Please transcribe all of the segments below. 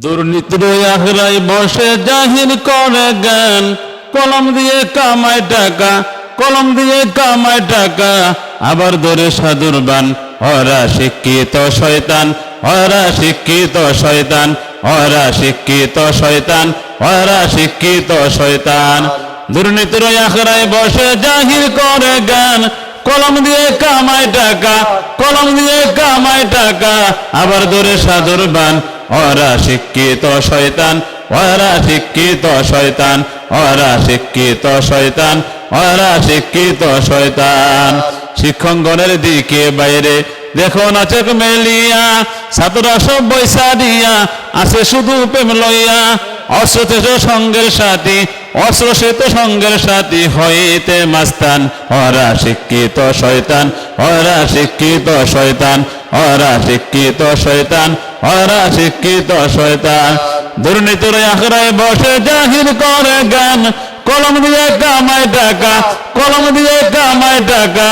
দুর্নীতির আখড়াই বসে জাহির করে জ্ঞান। কলম দিয়ে কামায় টাকা, কলম দিয়ে কামায় টাকা। আবার ধরে সাধুর বান, ওরা শিক্ষিত শয়তান, ওরা শিক্ষিত শয়তান, ওরা শিক্ষিত শয়তান, ওরা শিক্ষিত শয়তান। দুর্নীতির আখড়ায় বসে জাহির করে জ্ঞান। কলম দিয়ে কামায় টাকা, কলম দিয়ে কামায় টাকা। আবার ধরে সাধুর বান ওরা শিক্ষিত শয়তান, ওরা শিক্ষিত শয়তান, ওরা শিক্ষিত শয়তান, ওরা শিক্ষিত শয়তান। শিক্ষকগণের দিকে বাইরে, দেখো না চোখ মেলিয়া, ছাত্ররা সব বৈশা দিয়া আছে শুধু প্রেম লইয়া। অস্ত্র সঙ্গের সাথী অস্ত্র সঙ্গের সাথী হইতে মাস্তান। ওরা শিক্ষিত শয়তান, ওরা শিক্ষিত শয়তান, ওরা শিক্ষিত শয়তান ওরা শিক্ষিত শয়তান। দুর্নীতির আখড়ায় বসে জাহির করে গান কলম দিয়ে কামায় টাকা, কলম দিয়ে কামায় টাকা।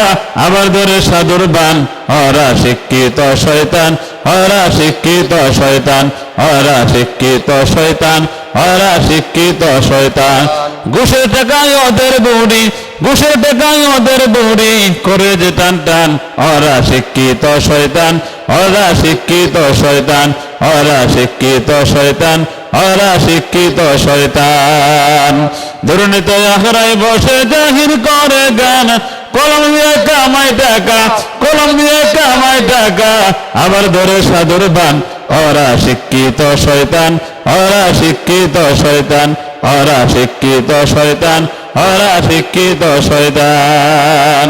আবার ধরে সাধুর বান ওরা শিক্ষিত শয়তান ওরা শিক্ষিত শয়তান ওরা শিক্ষিত শয়তান ওরা শিক্ষিত শয়তান। ঘুষের টাকায় ওদের বুড়ি ঘুষের টাকায় ওদের বুড়ি করে যে টান টান। ওরা শিক্ষিত শয়তান, ওরা শিক্ষিত শয়তান, ওরা শিক্ষিত শয়তান, ওরা শিক্ষিত শয়তান। দুর্নীত আখড়ায় বসে জাহির করে গান, কলম দিয়ে কামায় টাকা, কলম দিয়ে কামায় টাকা। আবার ধরে সাধুর বান, ওরা শিক্ষিত শয়তান, ওরা শিক্ষিত শয়তান, ওরা শিক্ষিত শয়তান। ওরা শিক্ষিত শয়তান